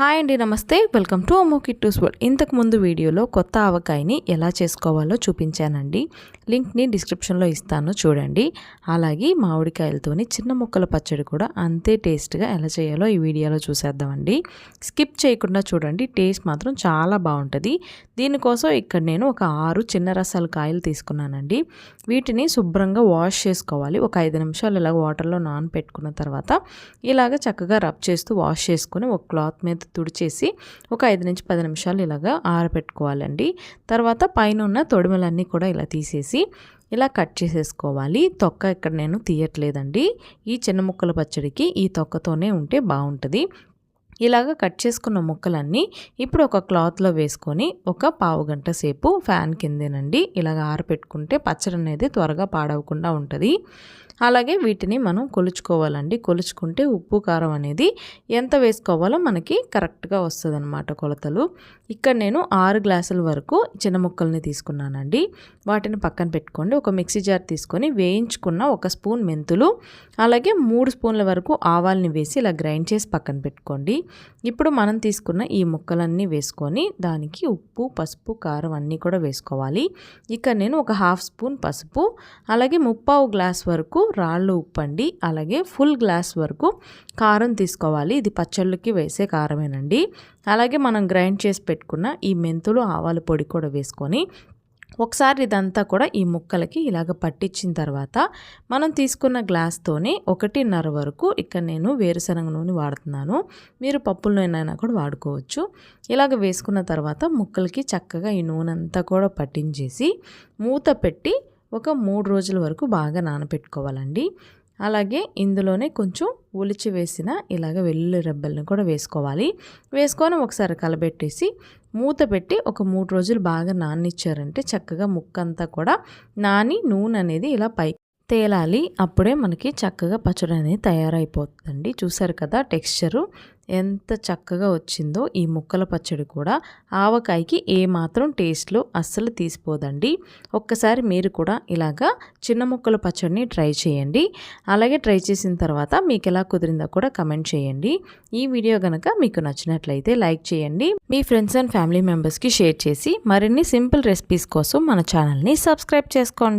Hi అండి నమస్తే. Welcome to అమ్మో కిట్టూస్ వరల్డ్. ఇంతకు ముందు వీడియోలో కొత్త ఆవకాయని ఎలా చేసుకోవాలో చూపించానండి. లింక్ని డిస్క్రిప్షన్లో ఇస్తాను చూడండి. అలాగే మామిడికాయలతోని చిన్న ముక్కల పచ్చడి కూడా అంతే టేస్ట్గా ఎలా చేయాలో ఈ వీడియోలో చూసేద్దామండి. స్కిప్ చేయకుండా చూడండి టేస్ట్ మాత్రం చాలా బాగుంటుంది. దీనికోసం ఇక్కడ నేను ఒక ఆరు చిన్న రసాల కాయలు తీసుకున్నానండి. వీటిని శుభ్రంగా వాష్ చేసుకోవాలి. ఒక ఐదు నిమిషాలు ఇలా వాటర్లో నానపెట్టుకున్న తర్వాత ఇలాగ చక్కగా రబ్ చేస్తూ వాష్ చేసుకుని ఒక క్లాత్ మీద తుడిచేసి ఒక ఐదు నుంచి పది నిమిషాలు ఇలాగా ఆరబెట్టుకోవాలండి. తర్వాత పైన ఉన్న తొడిమలన్నీ కూడా ఇలా తీసేసి ఇలా కట్ చేసేసుకోవాలి. తొక్క ఇక్కడ నేను తీయట్లేదండి. ఈ చిన్న ముక్కల పచ్చడికి ఈ తొక్కతోనే ఉంటే బాగుంటుంది. ఇలాగ కట్ చేసుకున్న ముక్కలన్నీ ఇప్పుడు ఒక క్లాత్లో వేసుకొని ఒక పావు గంట సేపు ఫ్యాన్ కిందేనండి. ఇలాగ ఆరపెట్టుకుంటే పచ్చడి అనేది త్వరగా పాడవకుండా ఉంటుంది. అలాగే వీటిని మనం కొలుచుకోవాలండి. కొలుచుకుంటే ఉప్పు కారం అనేది ఎంత వేసుకోవాలో మనకి కరెక్ట్గా వస్తుంది అనమాట కొలతలు. ఇక్కడ నేను ఆరు గ్లాసుల వరకు చిన్న ముక్కల్ని తీసుకున్నానండి. వాటిని పక్కన పెట్టుకోండి. ఒక మిక్సీ జార్ తీసుకొని వేయించుకున్న ఒక స్పూన్ మెంతులు అలాగే మూడు స్పూన్ల వరకు ఆవాల్ని వేసి ఇలా గ్రైండ్ చేసి పక్కన పెట్టుకోండి. ఇప్పుడు మనం తీసుకున్న ఈ ముక్కలన్నీ వేసుకొని దానికి ఉప్పు పసుపు కారం అన్నీ కూడా వేసుకోవాలి. ఇక్కడ నేను ఒక హాఫ్ స్పూన్ పసుపు అలాగే ముప్పావు గ్లాస్ వరకు రాళ్ళు ఉప్పండి అలాగే ఫుల్ గ్లాస్ వరకు కారం తీసుకోవాలి. ఇది పచ్చళ్ళకి వేసే కారమేనండి. అలాగే మనం గ్రైండ్ చేసి పెట్టుకున్న ఈ మెంతులు ఆవాల పొడి కూడా వేసుకొని ఒకసారి ఇదంతా కూడా ఈ ముక్కలకి ఇలాగ పట్టించిన తర్వాత మనం తీసుకున్న గ్లాస్తోనే ఒకటిన్నర వరకు ఇక్కడ నేను వేరుశనగ నూనె వాడుతున్నాను. మీరు పప్పుల నూనె కూడా వాడుకోవచ్చు. ఇలాగ వేసుకున్న తర్వాత ముక్కలకి చక్కగా ఈ నూనె అంతా కూడా పట్టించేసి మూత పెట్టి ఒక మూడు రోజుల వరకు బాగా నానబెట్టుకోవాలండి అలాగే ఇందులోనే కొంచెం ఒలిచి వేసిన ఇలాగ వెల్లుల్లి రెబ్బల్ని కూడా వేసుకోవాలి. వేసుకొని ఒకసారి కలబెట్టేసి మూత పెట్టి ఒక మూడు రోజులు బాగా నానిచ్చారంటే చక్కగా ముక్కంతా కూడా నాని నూనె అనేది ఇలా పై తేలాలి అప్పుడే మనకి చక్కగా పచ్చడి అనేది తయారైపోతుందండి. చూసారు కదా టెక్స్చరు? ఎంత చక్కగా వచ్చిందో ఈ ముక్కల పచ్చడి కూడా. ఆవకాయకి ఏమాత్రం టేస్ట్లో అస్సలు తీసిపోదండి. ఒక్కసారి మీరు కూడా ఇలాగా చిన్న ముక్కల పచ్చడిని ట్రై చేయండి. అలాగే ట్రై చేసిన తర్వాత మీకు ఎలా కుదిరిందో కూడా కమెంట్ చేయండి. ఈ వీడియో కనుక మీకు నచ్చినట్లయితే లైక్ చేయండి. మీ ఫ్రెండ్స్ అండ్ ఫ్యామిలీ మెంబర్స్కి షేర్ చేసి మరిన్ని సింపుల్ రెసిపీస్ కోసం మన ఛానల్ని సబ్స్క్రైబ్ చేసుకోండి.